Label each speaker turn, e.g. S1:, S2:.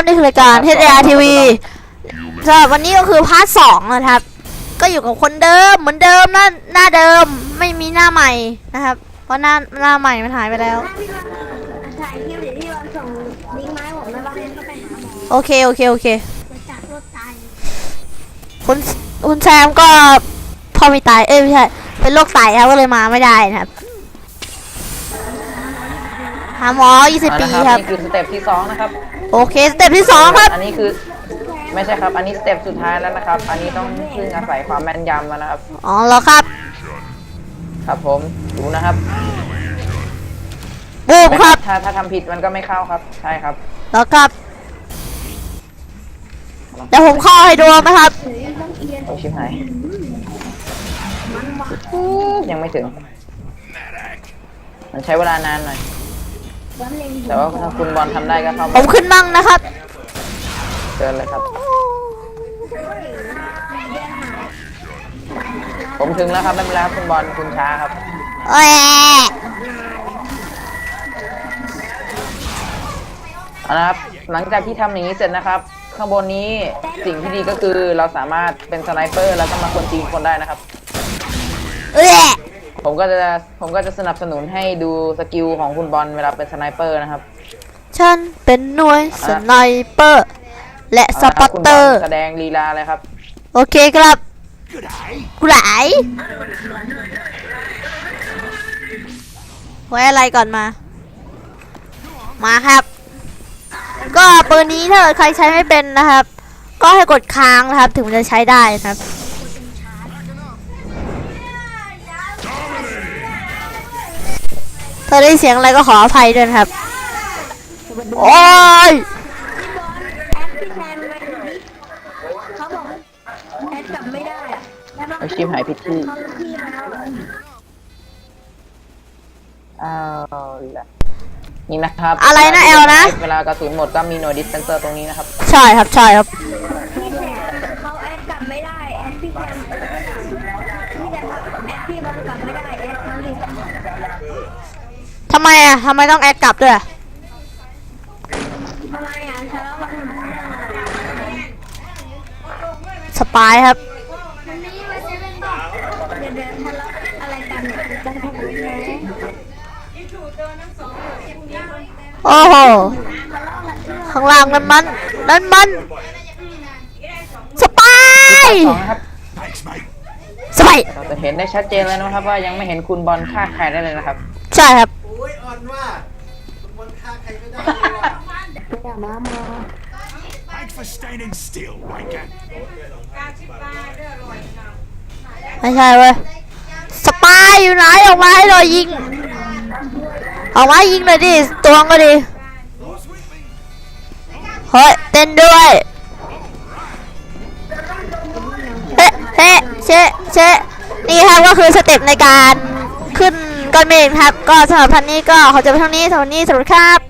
S1: ครับนี่คือรายการ HAR TV สำหรับวันนี้ก็คือพาร์ทสองนะครับ ก็อยู่กับคนเดิมเหมือนเดิมหน้าหน้าเดิมไม่มีหน้าใหม่นะครับ เพราะหน้าหน้าใหม่มันหายไปแล้ว
S2: ถ้าพี่วันถ่ายคลิปเดี๋ยวพี่วันส่งลิงก์มาให้ผมแล้วก็ก็ไปหาหมอ
S1: โอเคโอเคโอเค
S2: จะจัดรถตาย
S1: คุณคุณแซมก็พ่อไม่ตาย เอ้ยไม่ใช่ เป็นโรคไตครับก็เลยมาไม่ได้นะครับ หาหมอ 20 ปี
S3: เอาละ
S1: ครับ
S3: นี่คือสเต็ปที่สองนะครับ
S1: โอเค สเต็ปที่สองครับ
S3: อันนี้คือไม่ใช่ครับ อันนี้สเต็ปสุดท้ายแล้วนะครับ อันนี้ต้องพึ่งอาศัยความแม่นยำแล้วนะครับ
S1: อ๋อแล้วครับ
S3: ครับผม ดูนะครับ
S1: บูมครับ
S3: ถ้าถ้าทำผิดมันก็ไม่เข้าครับ ใช่ครับ
S1: แล้วครับเดี๋ยวผมเข้าให้ดูนะครับ
S3: โอ้ชิบหายยังไม่ถึง มันใช้เวลานานหน่อย
S2: วันเล็ง
S3: แต่ว่าถ้าคุณบอลทำได้ก็เข้า
S1: ผ
S3: มา
S1: มขึ้นมั่งนะครับ
S3: เชิญเลยครับ ผมถึงแล้วครับไม่เป็นไรครับคุณบอลคุณช้าครับ
S1: แหว
S3: เอาละครับ หลังจากที่ทำอย่างนี้เสร็จนะครับ ข้างบนนี้สิ่งที่ดีก็คือเราสามารถเป็นสไนเปอร์แล้วก็มาคนจีนคนได้นะครับ
S1: เอ้ย
S3: ผมก็จะผมก็จะสนับสนุนให้ดูสกิลของคุณบอลเวลาเป็นสไนเปอร์นะครับ
S1: ฉันเป็นหน่วยสไนเปอร์ และสา
S3: ละ
S1: ป
S3: ค
S1: อ
S3: รั
S1: ต
S3: คุณ
S1: เต
S3: บ
S1: อ
S3: อล
S1: ร์
S3: แสดงลีลาเลยครับ
S1: โอเคครับกูไหลไว้อะไรก่อนมา มาครับ ก็ปืนนี้ถ้าเกิดใครใช้ไม่เป็นนะครับ ก็ให้กดค้างนะครับ ถึงมันจะใช้ได้นะครับ ถ้าได้เสียงอะไรก็ขออภัยด้วยนะครับ โอ้ย
S2: แอดพี่แซมไปดูดิเขาบอกแอดกลับไม่ได้อะแล้วก็
S3: เอาชิปหายผิดที่
S2: เขาพี่มาแล้ว
S3: อ้าวละนี่นะครับ
S1: อะไรนะแอลนะ
S3: เวลากระสุนหมดก็มีหน่วยดิสเพนเซอร์ตรงนี้นะครับ
S1: ใช่ครับ ใช่ครับ
S2: พี่แซมเขาแอดกลับไม่ได้ แอดพี่แซมพี่แซมแอดพี่มันกลับไม่ได้ แอดเขาเลย
S1: ทำไมอะทำไมต้องแอดกลับด้วยสปายครับ
S2: อ๋อะไรกันเนี่ยจะทำยังไง
S1: โอ้โห ข้างล่างนั้นมันนั่นมัน สปาย
S3: สองนะครับ
S1: สปาย
S3: เราจะเห็นได้ชัดเจนเลยนะครับว่ายังไม่เห็นคุณบอลฆ่าใครได้เลยนะครับ
S1: ใช่ครับ
S4: อ้ยอ่อนว่าบนฆ่าใครไม่ได้เลยว่ะ
S2: อย่ามามา
S5: Thanks for standing still, wanker.
S1: ไม่ใช่เว้ยสปายอยู่ไหนออกมาให้เรายิง ออกมายิงหน่อยดิตัวงก็ดีเฮ้ยเต้นด้วยเฮ้เฮ้เชะเชะนี่ครับก็คือสเต็ปในการขึ้น ก้อนเมฆครับ ก็สำหรับพันนี้ก็ขอจบไปเท่านี้สวัสดีสวัสดีครับ